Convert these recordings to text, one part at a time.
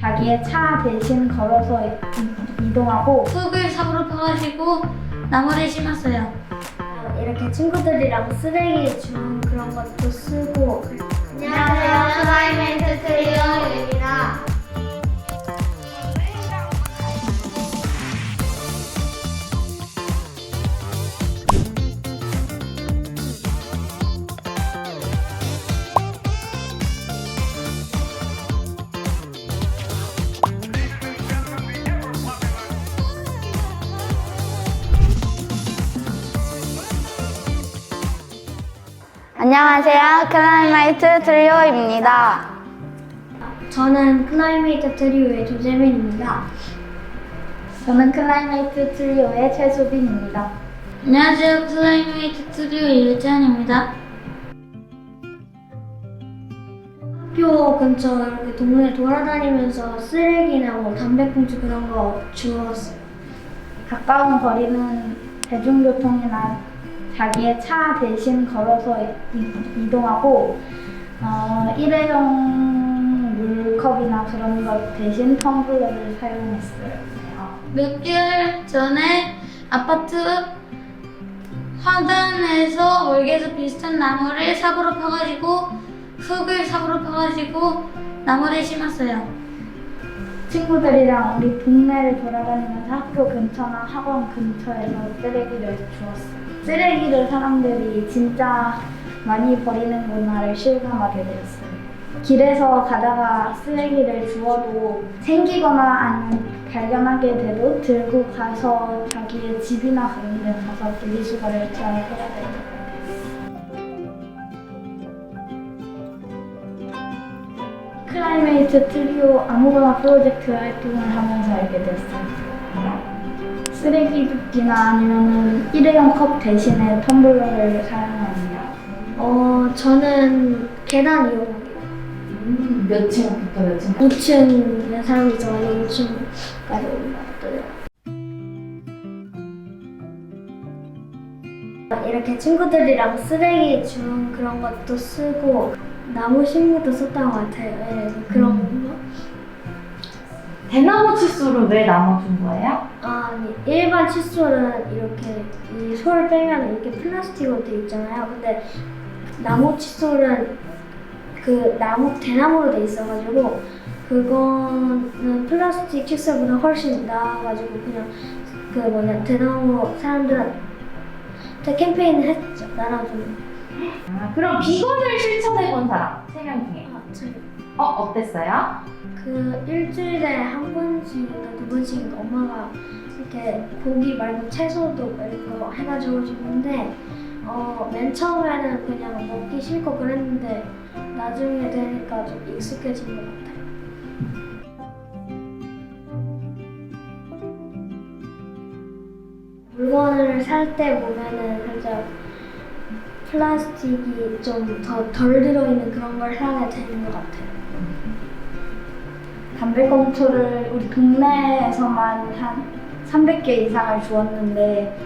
자기의 차 대신 걸어서 이- 이동하고 흙을 삽으로 파가지고 나무를 심었어요. 어, 이렇게 친구들이랑 쓰레기 주운 그런 것도 쓰고 안녕하세요. 클라이메이트 트리오입니다. 안녕하세요. 클라이마이트 트리오입니다. 저는 클라이메이트 트리오의 조재민입니다. 저는 클라이메이트 트리오의 최수빈입니다. 안녕하세요. 클라이메이트 트리오 유찬입니다. 학교 근처 이렇게 동네 돌아다니면서 쓰레기나 뭐 담배꽁초 그런 거 주웠어요. 가까운 거리는 대중교통이나 자기의 차 대신 걸어서 이- 이동하고 어, 일회용 물컵이나 그런 것 대신 텀블러를 사용했어요. 몇 개월 전에 아파트 화단에서 월계에서 비슷한 나무를 삽으로 파가지고 흙을 삽으로 파가지고 나무를 심었어요. 친구들이랑 우리 동네를 돌아다니면서 학교 근처나 학원 근처에서 쓰레기를 주웠어요. 쓰레기를 사람들이 진짜 많이 버리는구나를 실감하게 되었어요. 길에서 가다가 쓰레기를 주워도 생기거나 아니면 발견하게 돼도 들고 가서 자기의 집이나 그런 데 가서 분리수거를 잘 해야 돼요. 클라이메이트 트리오 아무거나 프로젝트 활동을 하면서 알게 됐어요. 쓰레기 줍기나 아니면은 일회용 컵 대신에 텀블러를 사용합니다. 어, 저는 계단 이용하기. 몇 층부터 몇 층? 5층에 사람이 있어가지고 5층까지 올라갔어요. 이렇게 친구들이랑 쓰레기 주운 그런 것도 쓰고 나무 심기도 썼던 것 같아요. 예, 그런 거. 대나무 칫솔을 왜 나눠준 거예요? 아니 일반 칫솔은 이렇게 이솔 빼면 이렇게 플라스틱으로 돼 있잖아요. 근데 나무 칫솔은 그 나무 대나무로 돼 있어가지고 그거는 플라스틱 칫솔보다 훨씬 나아가지고 그냥 그 뭐냐 대나무 사람들한테 캠페인을 했죠. 나눠주는. 아, 그럼 비건을 실천해본 사람 세 명 중에 아, 참. 어 어땠어요? 그 일주일에 한 번씩인가 두 번씩 엄마가 이렇게 고기 말고 채소도 이런 거 해가지고 주는데 어, 맨 처음에는 그냥 먹기 싫고 그랬는데 나중에 되니까 좀 익숙해진 것 같아요. 물건을 살 때 보면은 살짝 플라스틱이 좀 더 덜 들어있는 그런 걸 사게 되는 것 같아요. 담배꽁초를 우리 동네에서만 한 300개 이상을 주었는데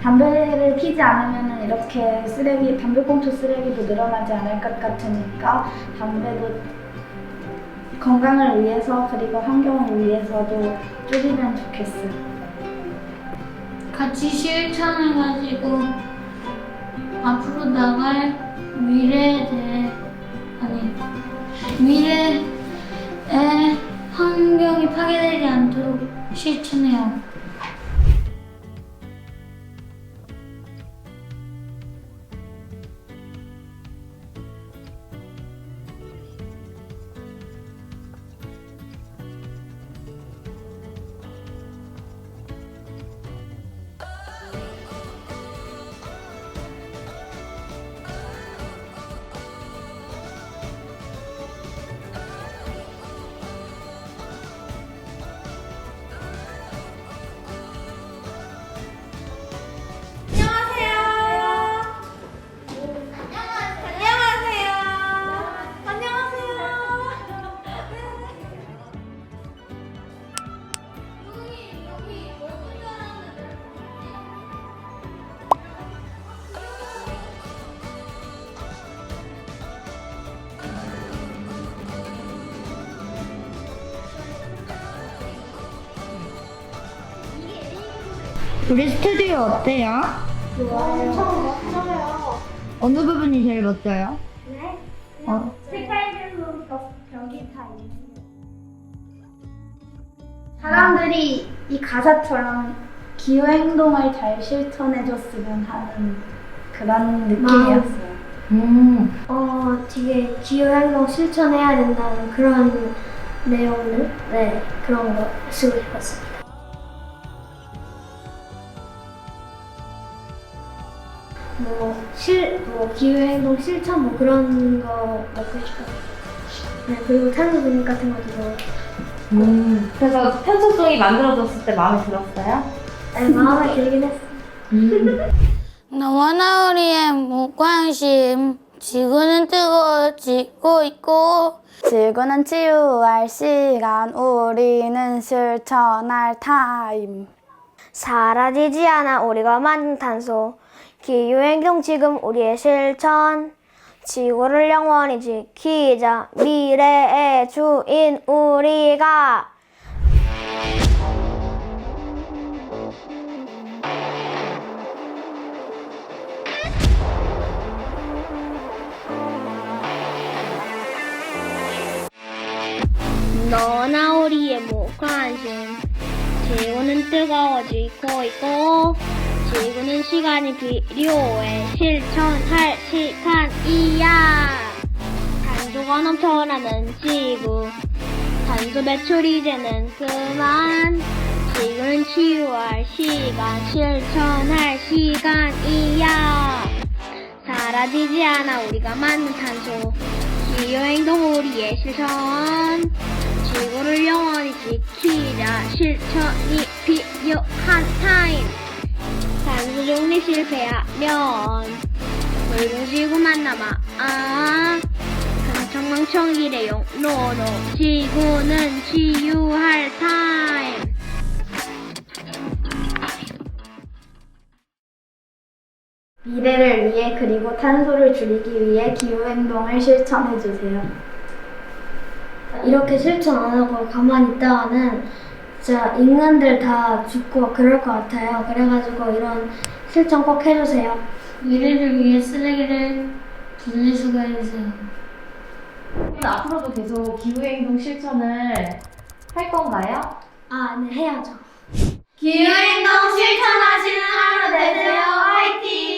담배를 피지 않으면 이렇게 쓰레기, 담배꽁초 쓰레기도 늘어나지 않을 것 같으니까 담배도 건강을 위해서 그리고 환경을 위해서도 줄이면 좋겠어요. 같이 실천해가지고 앞으로 나갈 미래에 대해 아니 미래에 환경이 파괴되지 않도록 실천해요. 우리 스튜디오 어때요? 엄청 멋져요. 어느 부분이 제일 멋져요? 네? 어. 색깔별로 벽이 다 있는. 사람들이 이 가사처럼 기후 행동을 잘 실천해줬으면 하는 그런 느낌이었어요. 음. 어, 되게 기후행동 실천해야 된다는 그런 내용을 네 그런 거 쓰고 싶었습니 뭐, 실, 뭐, 기후행동 실천 뭐 그런 거 넣고 싶어요. 네, 그리고 탄소 중립 같은 것도 넣고 음. 그래서 편집송이 만들어졌을 때 마음에 들었어요? 네, 마음에 들긴 했어요. 너와 나 우리의 무관심 지구는 뜨거워지고 있고 지구는 치유할 시간, 우리는 실천할 타임. 사라지지 않아 우리가 만든 탄소 기후행동 지금 우리의 실천. 지구를 영원히 지키자. 미래의 주인 우리가. 너나 우리의 무관심. 지구는 뜨거워지고 있고 지구는 시간이 필요해. 실천할 시간이야. 탄소가 넘쳐나는 지구. 탄소 배출 이제는 그만. 지구는 치유할 시간 실천할 시간이야. 사라지지 않아 우리가 만든 탄소 기후행동 우리의 실천. 지구를 영원히 지키자. 실천이 필요한 타임 중립 실패하면. 붉은 지구만 남아. 아 흥청망청이래요. 노노 지구는 치유할 타임. 미래를 위해 그리고 탄소를 줄이기 위해 기후 행동을 실천해 주세요. 이렇게 실천 안 하고 가만히 있다가는 진짜 인간들 다 죽고 그럴 것 같아요 그래가지고 이런 실천 꼭 해주세요 미래를 위해 쓰레기를 분리수거해주세요. 앞으로도 계속 기후행동 실천을 할 건가요? 아 네 해야죠 기후행동 실천하시는 하루 되세요. 화이팅!